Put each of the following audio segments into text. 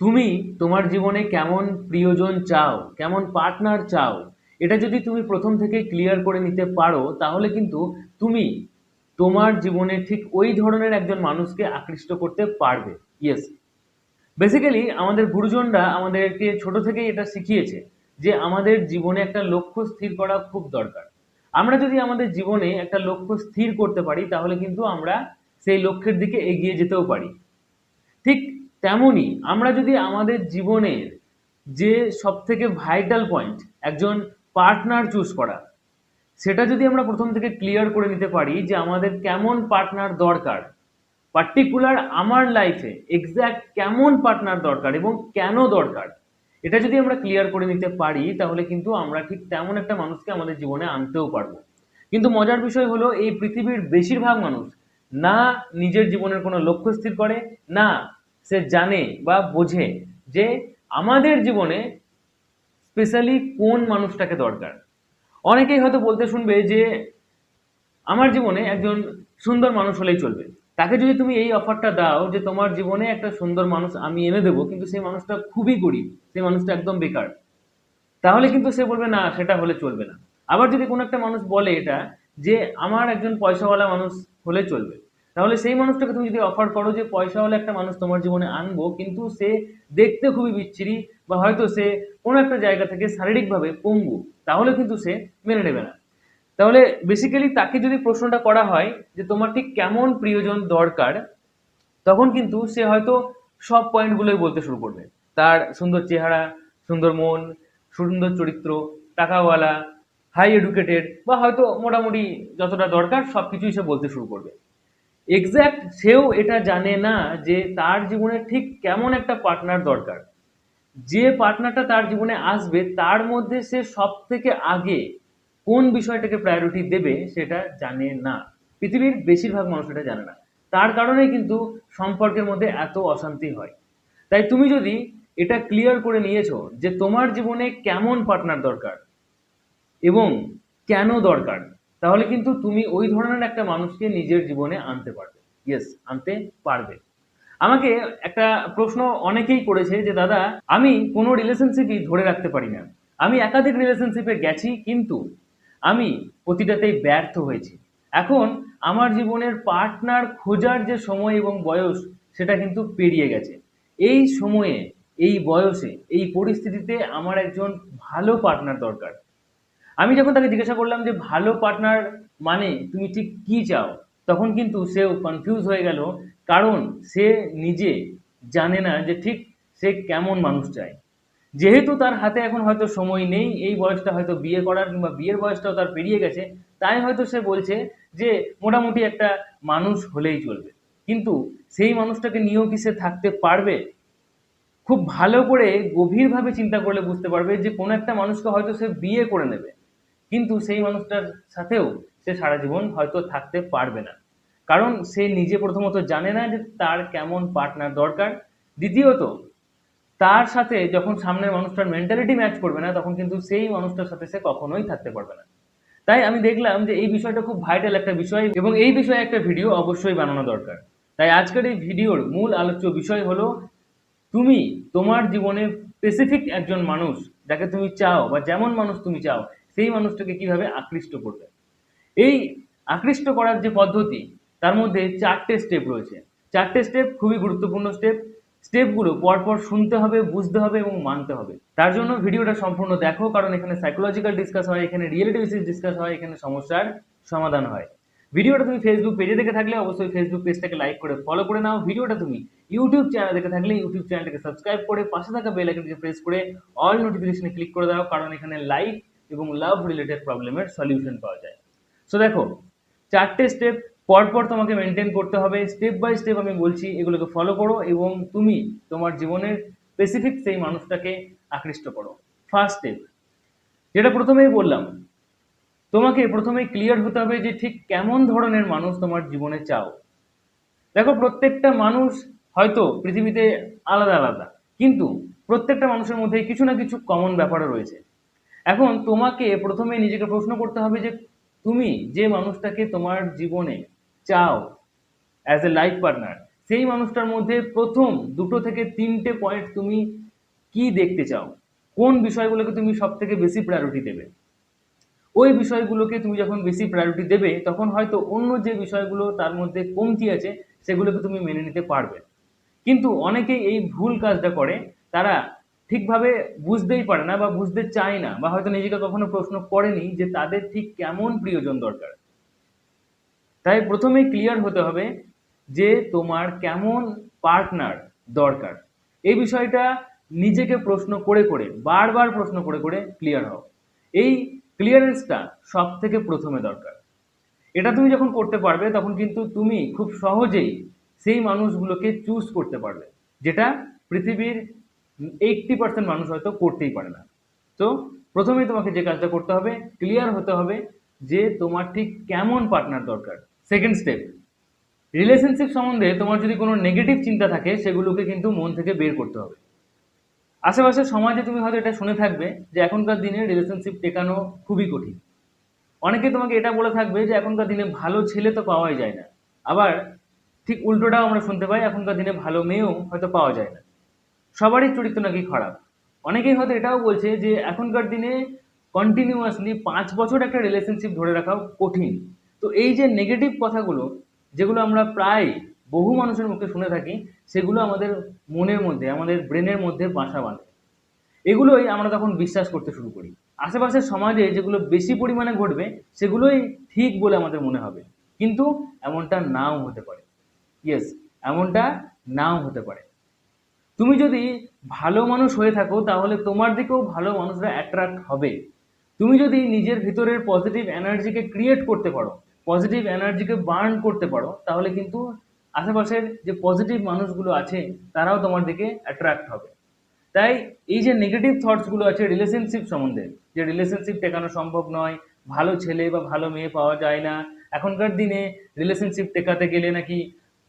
তুমি তোমার জীবনে কেমন প্রিয়জন চাও, কেমন পার্টনার চাও, এটা যদি তুমি প্রথম থেকে ক্লিয়ার করে নিতে পারো, তাহলে কিন্তু তুমি তোমার জীবনে ঠিক ওই ধরনের একজন মানুষকে আকৃষ্ট করতে পারবে। ইয়েস বেসিক্যালি আমাদের গুরুজনরা আমাদেরকে ছোট থেকেই এটা শিখিয়েছে যে আমাদের জীবনে একটা লক্ষ্য স্থির করা খুব দরকার। আমরা যদি আমাদের জীবনে একটা লক্ষ্য স্থির করতে পারি, তাহলে কিন্তু আমরা সেই লক্ষ্যের দিকে এগিয়ে যেতেও পারি। ঠিক তেমনই আমরা যদি আমাদের জীবনের যে সব থেকে ভাইটাল পয়েন্ট একজন পার্টনার চুজ করা, সেটা যদি আমরা প্রথম থেকে ক্লিয়ার করে নিতে পারি যে আমাদের কেমন পার্টনার দরকার পার্টিকুলার আমার লাইফে এক্স্যাক্ট কেমন পার্টনার দরকার এবং কেন দরকার, এটা যদি আমরা ক্লিয়ার করে নিতে পারি, তাহলে কিন্তু আমরা ঠিক তেমন একটা মানুষকে আমাদের জীবনে আনতেও পারব। কিন্তু মজার বিষয় হলো, এই পৃথিবীর বেশিরভাগ মানুষ না নিজের জীবনের কোনো লক্ষ্য স্থির করে, না সে জানে বা বোঝে যে আমাদের জীবনে স্পেশালি কোন মানুষটাকে দরকার। অনেকেই হয়তো বলতে শুনবে যে আমার জীবনে একজন সুন্দর মানুষ হলেই চলবে। তাকে যদি তুমি এই অফারটা দাও যে তোমার জীবনে একটা সুন্দর মানুষ আমি এনে দেবো, কিন্তু সেই মানুষটা খুবই গরিব, সেই মানুষটা একদম বেকার, তাহলে কিন্তু সে বলবে, না, সেটা হলে চলবে না। আবার যদি কোনো একটা মানুষ বলে এটা, যে আমার একজন পয়সাওয়ালা মানুষ হলে চলবে তাহলে সেই মানুষটাকে তুমি যদি অফার করো যে পয়সাওয়ালা একটা মানুষ তোমার জীবনে আনব, কিন্তু সে দেখতে খুবই বিচ্ছিরি বা হয়তো সে কোনো একটা জায়গা থেকে শারীরিকভাবে পঙ্গু, তাহলে কিন্তু সে মেনে নেবে না। তাহলে বেসিক্যালি তাকে যদি প্রশ্নটা করা হয় যে তোমার ঠিক কেমন প্রিয়জন দরকার, তখন কিন্তু সে হয়তো সব পয়েন্টগুলোই বলতে শুরু করবে। তার সুন্দর চেহারা, সুন্দর মন, সুন্দর চরিত্র, টাকাওয়ালা হাই এডুকেটেড বা হয়তো মোটামুটি যতটা দরকার সব কিছুই সে বলতে শুরু করবে। এক্স্যাক্ট সেও এটা জানে না যে তার জীবনে ঠিক কেমন একটা পার্টনার দরকার। যে পার্টনারটা তার জীবনে আসবে, তার মধ্যে সে সব থেকে আগে কোন বিষয়টাকে প্রায়োরিটি দেবে সেটা জানে না। পৃথিবীর বেশিরভাগ মানুষ এটা জানে না। তার কারণেই কিন্তু সম্পর্কের মধ্যে এত অশান্তি হয়। তাই তুমি যদি এটা ক্লিয়ার করে নিয়েছো যে তোমার জীবনে কেমন পার্টনার দরকার এবং কেন দরকার তাহলে কিন্তু তুমি ওই ধরনের একটা মানুষকে নিজের জীবনে আনতে পারবে। ইয়েস আনতে পারবে। আমাকে একটা প্রশ্ন অনেকেই করেছে যে, দাদা, আমি কোনো রিলেশনশিপই ধরে রাখতে পারি না। আমি একাধিক রিলেশনশিপে গেছি, কিন্তু আমি প্রতিটাতেই ব্যর্থ হয়েছি। এখন আমার জীবনের পার্টনার খোঁজার যে সময় এবং বয়স, সেটা কিন্তু পেরিয়ে গেছে। এই সময়ে, এই বয়সে, এই পরিস্থিতিতে আমার একজন ভালো পার্টনার দরকার। আমি যখন তাকে জিজ্ঞাসা করলাম যে ভালো পার্টনার মানে তুমি ঠিক কি চাও, তখন কিন্তু সেও কনফিউজ হয়ে গেল। কারণ সে নিজে জানে না যে ঠিক সে কেমন মানুষ চায়। যেহেতু তার হাতে এখন হয়তো সময় নেই, এই বয়সটা হয়তো বিয়ে করার কিংবা বিয়ের বয়সটাও তার পেরিয়ে গেছে, তাই হয়তো সে বলছে যে মোটামুটি একটা মানুষ হলেই চলবে। কিন্তু সেই মানুষটাকে নিয়েও কি সে থাকতে পারবে? খুব ভালো করে গভীরভাবে চিন্তা করলে বুঝতে পারবে যে কোনো একটা মানুষকে হয়তো সে বিয়ে করে নেবে। কিন্তু সেই মানুষটার সাথেও সে সারা জীবন হয়তো থাকতে পারবে না। কারণ সে নিজে প্রথমত জানে না যে তার কেমন পার্টনার দরকার। দ্বিতীয়ত, তার সাথে যখন সামনের মানুষটার মেন্টালিটি ম্যাচ করবে না, তখন কিন্তু সেই মানুষটার সাথে সে কখনোই থাকতে পারবে না। তাই আমি দেখলাম যে এই বিষয়টা খুব ভাইটাল একটা বিষয় এবং এই বিষয়ে একটা ভিডিও অবশ্যই বানানো দরকার। তাই আজকের এই ভিডিওর মূল আলোচ্য বিষয় হলো, তুমি তোমার জীবনে স্পেসিফিক একজন মানুষ যাকে তুমি চাও বা যেমন মানুষ তুমি চাও সেই মানুষটাকে কীভাবে আকৃষ্ট করবে? এই আকৃষ্ট করার যে পদ্ধতি, তার মধ্যে চারটে স্টেপ রয়েছে। চারটে স্টেপ খুবই গুরুত্বপূর্ণ স্টেপ স্টেপগুলো পরপর শুনতে হবে, বুঝতে হবে এবং মানতে হবে। তার জন্য ভিডিওটা সম্পূর্ণ দেখো, কারণ এখানে সাইকোলজিক্যাল ডিসকাস হয়, এখানে রিয়েলিটি বেসিস ডিসকাস হয়, এখানে সমস্যার সমাধান হয়। ভিডিওটা তুমি ফেসবুক পেজে দেখে থাকলে অবশ্যই ফেসবুক পেজটাকে লাইক করে ফলো করে নাও। ভিডিওটা তুমি ইউটিউব চ্যানেল দেখে থাকলে ইউটিউব চ্যানেলটাকে সাবস্ক্রাইব করে পাশে থাকা বেল আইকনটিকে প্রেস করে অল নোটিফিকেশনে ক্লিক করে দাও, কারণ এখানে লাইফ এবং লাভ রিলেটেড প্রবলেমের সলিউশন পাওয়া যায়। সো দেখো, চারটে স্টেপ পরপর তোমাকে মেনটেন করতে হবে। স্টেপ বাই স্টেপ আমি বলছি, এগুলোকে ফলো করো এবং তুমি তোমার জীবনের স্পেসিফিক সেই মানুষটাকে আকৃষ্ট করো। ফার্স্ট স্টেপ যেটা প্রথমেই বললাম, তোমাকে প্রথমেই ক্লিয়ার হতে হবে যে ঠিক কেমন ধরনের মানুষ তোমার জীবনে চাও। দেখো, প্রত্যেকটা মানুষ হয়তো পৃথিবীতে আলাদা আলাদা, কিন্তু প্রত্যেকটা মানুষের মধ্যে কিছু না কিছু কমন ব্যাপারও রয়েছে। এখন তোমাকে প্রথমে নিজেকে প্রশ্ন করতে হবে যে তুমি যে মানুষটাকে তোমার জীবনে চাও অ্যাজ এ লাইফ পার্টনার সেই মানুষটার মধ্যে প্রথম দুটো থেকে তিনটে পয়েন্ট তুমি কি দেখতে চাও? কোন বিষয়গুলোকে তুমি সব থেকে বেশি প্রায়োরিটি দেবে? ওই বিষয়গুলোকে তুমি যখন বেশি প্রায়োরিটি দেবে, তখন হয়তো অন্য যে বিষয়গুলো তার মধ্যে কমতি আছে, সেগুলোকে তুমি মেনে নিতে পারবে। কিন্তু অনেকেই এই ভুল কাজটা করে, তারা ঠিকভাবে বুঝতেই পারে না বা বুঝতে চায় না বা হয়তো নিজেকে কখনো প্রশ্ন করেনি যে তাদের ঠিক কেমন প্রিয়জন দরকার। তাই প্রথমেই ক্লিয়ার হতে হবে যে তোমার কেমন পার্টনার দরকার। এই বিষয়টা নিজেকে প্রশ্ন করে করে, বারবার প্রশ্ন করে করে ক্লিয়ার হও। এই ক্লিয়ারেন্সটা সব থেকে প্রথমে দরকার। এটা তুমি যখন করতে পারবে তখন কিন্তু তুমি খুব সহজেই সেই মানুষগুলোকে চুজ করতে পারবে, যেটা পৃথিবীর এইটটি পার্সেন্ট মানুষ হয়তো করতেই পারে না। তো প্রথমেই তোমাকে যে কাজটা করতে হবে ক্লিয়ার হতে হবে যে তোমার ঠিক কেমন পার্টনার দরকার। সেকেন্ড স্টেপ রিলেশনশিপ সম্বন্ধে তোমার যদি কোনো নেগেটিভ চিন্তা থাকে, সেগুলোকে কিন্তু মন থেকে বের করতে হবে। আশেপাশের সমাজে তুমি হয়তো এটা শুনে থাকবে যে এখনকার দিনে রিলেশনশিপ টেকানো খুবই কঠিন। অনেকে তোমাকে এটা বলে থাকবে যে এখনকার দিনে ভালো ছেলে তো পাওয়াই যায় না। আবার ঠিক উল্টোটাও আমরা শুনতে পাই, এখনকার দিনে ভালো মেয়েও হয়তো পাওয়া যায় না। সবারই চরিত্র নাকি খারাপ। অনেকেই হয়তো এটাও বলছে যে এখনকার দিনে কন্টিনিউয়াসলি পাঁচ বছর একটা রিলেশনশিপ ধরে রাখাও কঠিন। তো এই যে নেগেটিভ কথাগুলো, যেগুলো আমরা প্রায় বহু মানুষের মুখে শুনে থাকি, সেগুলো আমাদের মনের মধ্যে, আমাদের ব্রেনের মধ্যে বাসা বাঁধে। এগুলোই আমরা তখন বিশ্বাস করতে শুরু করি। আশেপাশের সমাজে যেগুলো বেশি পরিমাণে ঘটবে, সেগুলোই ঠিক বলে আমাদের মনে হবে। কিন্তু এমনটা নাও হতে পারে। ইয়েস এমনটা নাও হতে পারে। তুমি যদি ভালো মানুষ হয়ে থাকো, তাহলে তোমার দিকেও ভালো মানুষরা অ্যাট্রাক্ট হবে। তুমি যদি নিজের ভিতরের পজিটিভ এনার্জিকে ক্রিয়েট করতে পারো পজিটিভ এনার্জিকে বার্ন করতে পারো, তাহলে কিন্তু আশেপাশের যে পজিটিভ মানুষগুলো আছে, তারাও তোমার দিকে অ্যাট্রাক্ট হবে। তাই এই যে নেগেটিভ থটসগুলো আছে রিলেশনশিপ সম্বন্ধে, যে রিলেশনশিপ টেকানো সম্ভব নয়, ভালো ছেলে বা ভালো মেয়ে পাওয়া যায় না, এখনকার দিনে রিলেশনশিপ টেকাতে গেলে নাকি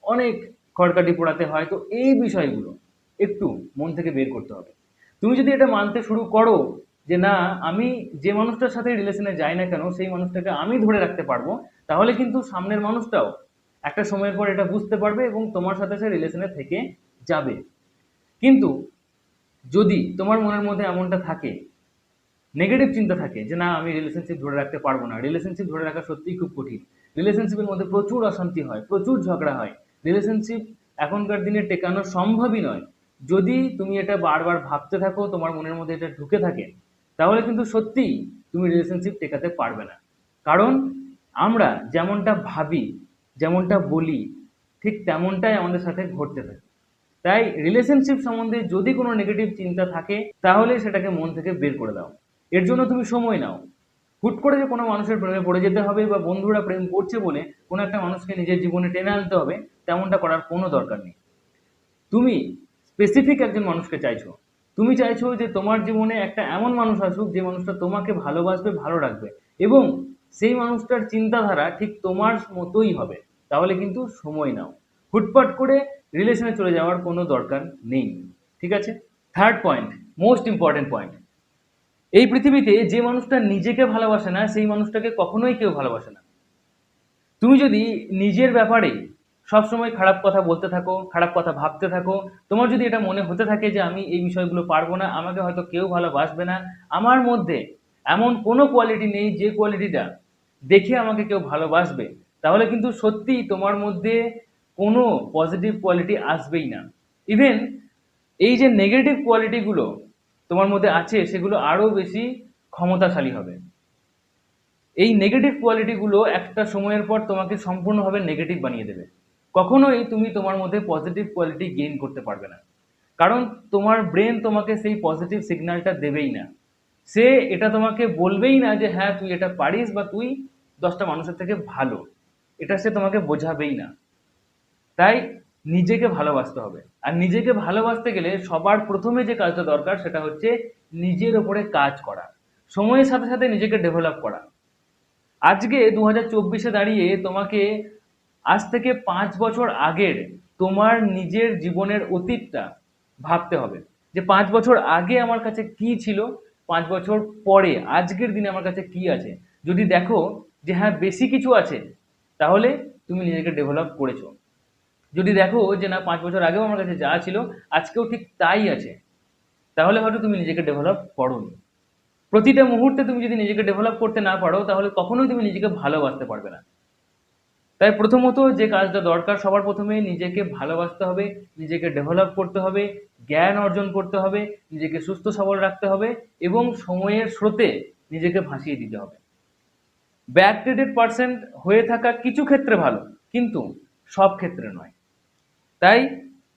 অনেক খড়কাটি পোড়াতে হয়, তো এই বিষয়গুলো একটু মন থেকে বের করতে হবে। তুমি যদি এটা মানতে শুরু করো যে না, আমি যে মানুষটার সাথে রিলেশনে যাই না কেন, সেই মানুষটাকে আমি ধরে রাখতে পারব, তাহলে কিন্তু সামনের মানুষটাও একটা সময়ের পর এটা বুঝতে পারবে এবং তোমার সাথে সে রিলেশনে থেকে যাবে। কিন্তু যদি তোমার মনের মধ্যে এমনটা থাকে নেগেটিভ চিন্তা থাকে যে না, আমি রিলেশনশিপ ধরে রাখতে পারব না রিলেশনশিপ ধরে রাখা সত্যিই খুব কঠিন। রিলেশনশিপের মধ্যে প্রচুর অশান্তি হয়, প্রচুর ঝগড়া হয়। রিলেশনশিপ এখনকার দিনে টেকানো সম্ভবই নয়। যদি তুমি এটা বারবার ভাবতে থাকো, তোমার মনের মধ্যে এটা ঢুকে থাকে, তাহলে কিন্তু সত্যিই তুমি রিলেশনশিপ টেকাতে পারবে না। কারণ আমরা যেমনটা ভাবি, যেমনটা বলি, ঠিক তেমনটাই আমাদের সাথে ঘটতে থাকে। তাই রিলেশনশিপ সম্বন্ধে যদি কোনো নেগেটিভ চিন্তা থাকে, তাহলে সেটাকে মন থেকে বের করে দাও। এর জন্য তুমি সময় নাও। হুট করে যে কোনো মানুষের প্রেমে পড়ে যেতে হবে বা বন্ধুরা প্রেম করছে বলে কোনো একটা মানুষকে নিজের জীবনে টেনে আনতে হবে, তেমনটা করার কোনো দরকার নেই। তুমি স্পেসিফিক একজন মানুষকে চাইছো। তুমি চাইছো যে তোমার জীবনে একটা এমন মানুষ আসুক যে মানুষটা তোমাকে ভালোবাসবে, ভালো রাখবে। এবং সেই মানুষটার চিন্তাধারা ঠিক তোমার মতোই হবে। তাহলে কিন্তু সময় নাও। হুটপাট করে রিলেশনে চলে যাওয়ার কোনো দরকার নেই। ঠিক আছে? Third point most important point এই পৃথিবীতে যে মানুষটা নিজেকে ভালোবাসে না, সেই মানুষটাকে কখনোই কেউ ভালোবাসে না। তুমি যদি নিজের ব্যাপারে সবসময় খারাপ কথা বলতে থাকো, খারাপ কথা ভাবতে থাকো। তোমার যদি এটা মনে হতে থাকে যে আমি এই বিষয়গুলো পারব না, আমাকে হয়তো কেউ ভালোবাসবে না। আমার মধ্যে এমন কোনো কোয়ালিটি নেই যে কোয়ালিটিটা দেখে আমাকে কেউ ভালোবাসবে। তাহলে কিন্তু সত্যিই তোমার মধ্যে কোনো পজিটিভ কোয়ালিটি আসবেই না। ইভেন এই যে নেগেটিভ কোয়ালিটিগুলো তোমার মধ্যে আছে, সেগুলো আরও বেশি ক্ষমতাশালী হবে। এই নেগেটিভ কোয়ালিটিগুলো একটা সময়ের পর তোমাকে সম্পূর্ণভাবে নেগেটিভ বানিয়ে দেবে। কখনোই তুমি তোমার মধ্যে পজিটিভ কোয়ালিটি গেইন করতে পারবে না। কারণ তোমার ব্রেন তোমাকে সেই পজিটিভ সিগন্যালটা দেবেই না। সে এটা তোমাকে বলবেই না যে হ্যাঁ তুই এটা পারিস বা তুই দশটা মানুষের থেকে ভালো। এটা সে তোমাকে বোঝাবেই না। তাই নিজেকে ভালোবাসতে হবে। আর নিজেকে ভালোবাসতে গেলে সবার প্রথমে যে কাজটা দরকার সেটা হচ্ছে নিজের ওপরে কাজ করা। সময়ের সাথে সাথে নিজেকে ডেভেলপ করা। আজকে দু হাজার চব্বিশে দাঁড়িয়ে তোমাকে আজ থেকে পাঁচ বছর আগের তোমার নিজের জীবনের অতীতটা ভাবতে হবে। যে পাঁচ বছর আগে আমার কাছে কি ছিল, পাঁচ বছর পরে, আজকের দিনে আমার কাছে কি আছে? যদি দেখো যে হ্যাঁ বেশি কিছু আছে, তাহলে তুমি নিজেকে ডেভেলপ করেছ। যদি দেখো যে না, পাঁচ বছর আগেও আমার কাছে যা ছিল, আজকেও ঠিক তাই আছে, তাহলে হয়তো তুমি নিজেকে ডেভেলপ করোনি। প্রতিটা মুহূর্তে তুমি যদি নিজেকে ডেভেলপ করতে না পারো, তাহলে কখনোই তুমি নিজেকে ভালোবাসতে পারবে না। তাই প্রথমত যে কাজটা দরকার, সবার প্রথমে নিজেকে ভালোবাসতে হবে, নিজেকে ডেভেলপ করতে হবে, জ্ঞান অর্জন করতে হবে, নিজেকে সুস্থ সবল রাখতে হবে এবং সময়ের স্রোতে নিজেকে ভাসিয়ে দিতে হবে। ব্যাকডেটেড পার্সেন্ট হয়ে থাকা কিছু ক্ষেত্রে ভালো, কিন্তু সব ক্ষেত্রে নয়। তাই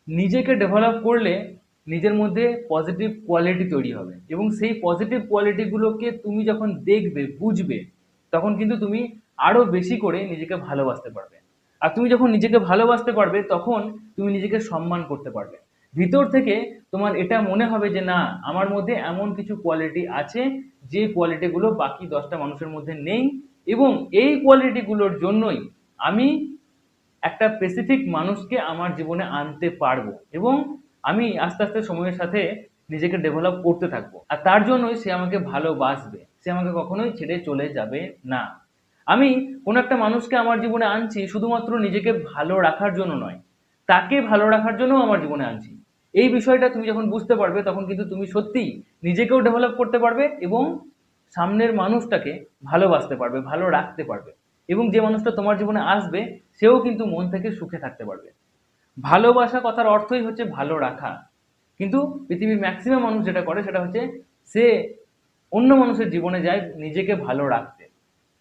নিজেকে ডেভেলপ করলে নিজের মধ্যে পজিটিভ কোয়ালিটি তৈরি হবে এবং সেই পজিটিভ কোয়ালিটিগুলোকে তুমি যখন দেখবে, বুঝবে, তখন কিন্তু তুমি আরও বেশি করে নিজেকে ভালোবাসতে পারবে। আর তুমি যখন নিজেকে ভালোবাসতে পারবে, তখন তুমি নিজেকে সম্মান করতে পারবে। ভিতর থেকে তোমার এটা মনে হবে যে, না, আমার মধ্যে এমন কিছু কোয়ালিটি আছে যে কোয়ালিটিগুলো বাকি দশটা মানুষের মধ্যে নেই এবং এই কোয়ালিটিগুলোর জন্যই আমি একটা স্পেসিফিক মানুষকে আমার জীবনে আনতে পারব এবং আমি আস্তে আস্তে সময়ের সাথে নিজেকে ডেভেলপ করতে থাকব। আর তার জন্যই সে আমাকে ভালোবাসবে। সে আমাকে কখনোই ছেড়ে চলে যাবে না। আমি কোনো একটা মানুষকে আমার জীবনে আনছি শুধুমাত্র নিজেকে ভালো রাখার জন্য নয়, তাকে ভালো রাখার জন্য আমার জীবনে আনছি। এই বিষয়টা তুমি যখন বুঝতে পারবে, তখন কিন্তু তুমি সত্যিই নিজেকেও ডেভেলপ করতে পারবে এবং সামনের মানুষটাকে ভালোবাসতে পারবে, ভালো রাখতে পারবে এবং যে মানুষটা তোমার জীবনে আসবে, সেও কিন্তু মন থেকে সুখে থাকতে পারবে। ভালোবাসা কথার অর্থই হচ্ছে ভালো রাখা। কিন্তু পৃথিবীর ম্যাক্সিমাম মানুষ যেটা করে, সেটা হচ্ছে সে অন্য মানুষের জীবনে যায় নিজেকে ভালো রাখতে।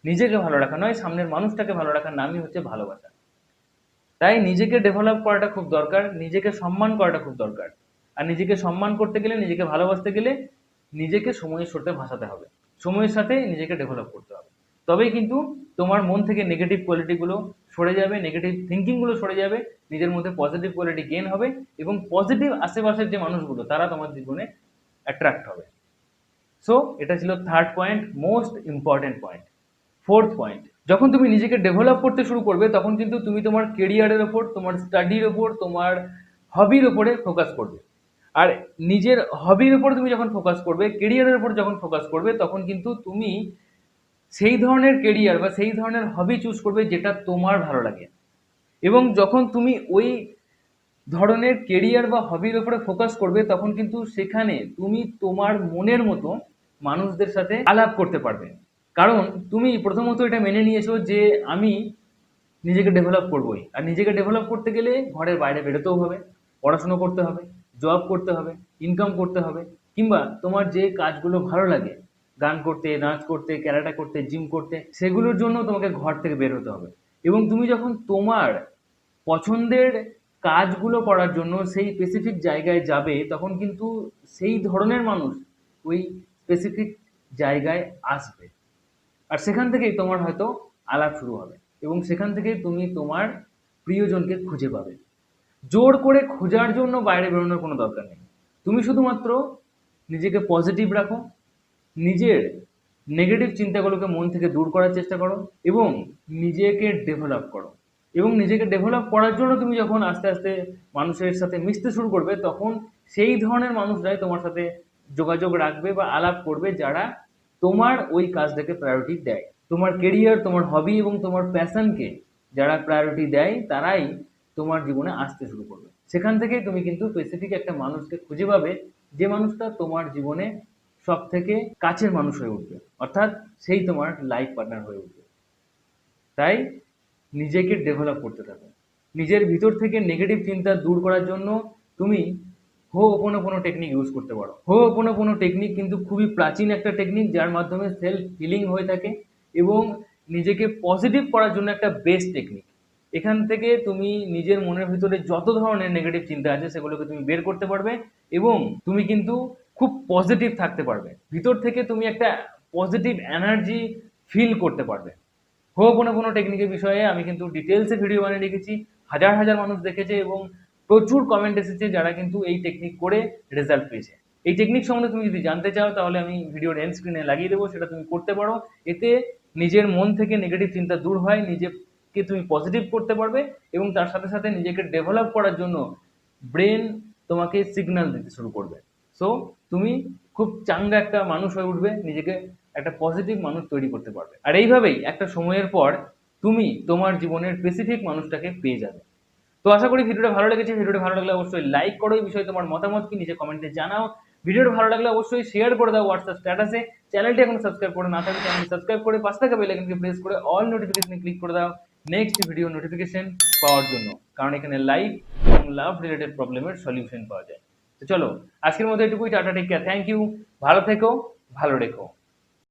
নিজেকে ভালো রাখা নয়, সামনের মানুষটাকে ভালো রাখার নামই হচ্ছে ভালোবাসা। তাই নিজেকে ডেভেলপ করাটা খুব দরকার, নিজেকে সম্মান করাটা খুব দরকার। আর নিজেকে সম্মান করতে গেলে, নিজেকে ভালোবাসতে গেলে নিজেকে সময়ের স্রোতে ভাসাতে হবে। সময়ের সাথে নিজেকে ডেভেলপ করতে হবে। তবেই কিন্তু তোমার মন থেকে নেগেটিভ কোয়ালিটিগুলো সরে যাবে নেগেটিভ থিঙ্কিংগুলো সরে যাবে, নিজের মধ্যে পজিটিভ কোয়ালিটি গেন হবে এবং পজিটিভ আশেপাশের যে মানুষগুলো, তারা তোমার জীবনে অ্যাট্রাক্ট হবে। সো এটা ছিল third point most important point fourth point যখন তুমি নিজেকে ডেভেলপ করতে শুরু করবে, তখন কিন্তু তুমি তোমার কেরিয়ারের ওপর, তোমার স্টাডির ওপর, তোমার হবির ওপরে ফোকাস করবে। আর নিজের হবির ওপর তুমি যখন ফোকাস করবে কেরিয়ারের ওপর যখন ফোকাস করবে, তখন কিন্তু তুমি সেই ধরনের কেরিয়ার বা সেই ধরনের হবি চুজ করবে যেটা তোমার ভালো লাগে। এবং যখন তুমি ওই ধরনের কেরিয়ার বা হবির ওপরে ফোকাস করবে, তখন কিন্তু সেখানে তুমি তোমার মনের মতো মানুষদের সাথে আলাপ করতে পারবে। কারণ তুমি প্রথমত এটা মেনে নিয়েছো যে আমি নিজেকে ডেভেলপ করবোই। আর নিজেকে ডেভেলপ করতে গেলে ঘরের বাইরে বেরোতেও হবে, পড়াশুনো করতে হবে জব করতে হবে ইনকাম করতে হবে, কিংবা তোমার যে কাজগুলো ভালো লাগে, গান করতে, নাচ করতে, ক্যারাটা করতে জিম করতে, সেগুলোর জন্য তোমাকে ঘর থেকে বের হতে হবে। এবং তুমি যখন তোমার পছন্দের কাজগুলো করার জন্য সেই স্পেসিফিক জায়গায় যাবে, তখন কিন্তু সেই ধরনের মানুষ ওই স্পেসিফিক জায়গায় আসবে। আর সেখান থেকেই তোমার হয়তো আলাপ শুরু হবে এবং সেখান থেকে তুমি তোমার প্রিয়জনকে খুঁজে পাবে। জোর করে খোঁজার জন্য বাইরে বেরোনোর কোনো দরকার নেই। তুমি শুধুমাত্র নিজেকে পজিটিভ রাখো, নিজের নেগেটিভ চিন্তাগুলোকে মন থেকে দূর করার চেষ্টা করো এবং নিজেকে ডেভেলপ করো। এবং নিজেকে ডেভেলপ করার জন্য তুমি যখন আস্তে আস্তে মানুষের সাথে মিশতে শুরু করবে, তখন সেই ধরনের মানুষরাই তোমার সাথে যোগাযোগ রাখবে বা আলাপ করবে যারা তোমার ওই কাজটাকে প্রায়োরিটি দেয়। তোমার কেরিয়ার তোমার হবি এবং তোমার প্যাশনকে যারা প্রায়োরিটি দেয়, তারাই তোমার জীবনে আসতে শুরু করবে। সেখান থেকেই তুমি কিন্তু স্পেসিফিক একটা মানুষকে খুঁজে পাবে, যে মানুষটা তোমার জীবনে সব থেকে কাছের মানুষ হয়ে উঠবে। অর্থাৎ সেই তোমার লাইফ পার্টনার হয়ে উঠবে। তাই নিজেকে ডেভেলপ করতে থাকো। নিজের ভিতর থেকে নেগেটিভ চিন্তা দূর করার জন্য তুমি হো কোনো কোনো টেকনিক ইউজ করতে পারো। হো কোনো কোনো টেকনিক কিন্তু খুবই প্রাচীন একটা টেকনিক যার মাধ্যমে সেলফ হিলিং হয়ে থাকে এবং নিজেকে পজিটিভ করার জন্য একটা বেস্ট টেকনিক এখান থেকে তুমি নিজের মনের ভিতরে যত ধরনের নেগেটিভ চিন্তা আছে সেগুলোকে তুমি বের করতে পারবে এবং তুমি কিন্তু খুব পজিটিভ থাকতে পারবে। ভিতর থেকে তুমি একটা পজিটিভ এনার্জি ফিল করতে পারবে। হো কোনো কোনো টেকনিকের বিষয়ে আমি কিন্তু ডিটেলসে ভিডিও বানিয়ে রেখেছি। হাজার হাজার মানুষ দেখেছে এবং প্রচুর কমেন্ট এসেছে যারা কিন্তু এই টেকনিক করে রেজাল্ট পেয়েছে। এই টেকনিক সম্বন্ধে তুমি যদি জানতে চাও, তাহলে আমি ভিডিওর এন্ড স্ক্রিনে লাগিয়ে দেবো, সেটা তুমি করতে পারো। এতে নিজের মন থেকে নেগেটিভ চিন্তা দূর হয়, নিজেকে তুমি পজিটিভ করতে পারবে এবং তার সাথে সাথে নিজেকে ডেভেলপ করার জন্য ব্রেন তোমাকে সিগন্যাল দিতে শুরু করবে। সো তুমি খুব চাঙ্গা একটা মানুষ হয়ে উঠবে, নিজেকে একটা পজিটিভ মানুষ তৈরি করতে পারবে। আর এইভাবেই একটা সময়ের পর তুমি তোমার জীবনের স্পেসিফিক মানুষটাকে পেয়ে যাবে। তো আশা করি ভিডিওটা ভালো লেগেছে, ভিডিওটা ভালো লাগলে অবশ্যই লাইক করো। এই বিষয়ে তোমার মতামত কি নিচে কমেন্টে জানাও। ভিডিওটা ভালো লাগলে অবশ্যই শেয়ার করে দাও হোয়াটসঅ্যাপ স্ট্যাটাসে চ্যানেলটি এখন সাবস্ক্রাইব করে না থাকলে চ্যানেলটি সাবস্ক্রাইব করে পাশে থাকা বেল আইকনকে প্রেস করে অল নোটিফিকেশনে ক্লিক করে দাও। নেক্সট ভিডিও নোটিফিকেশন পাওয়ার জন্য। কারণ এখানে লাইফ এবং লাভ রিলেটেড প্রবলেমের সলিউশন পাওয়া যায়। তো চলো, আজকের মতো এটুকুই, tata take care thank you ভালো থেকো, ভালো রেখো।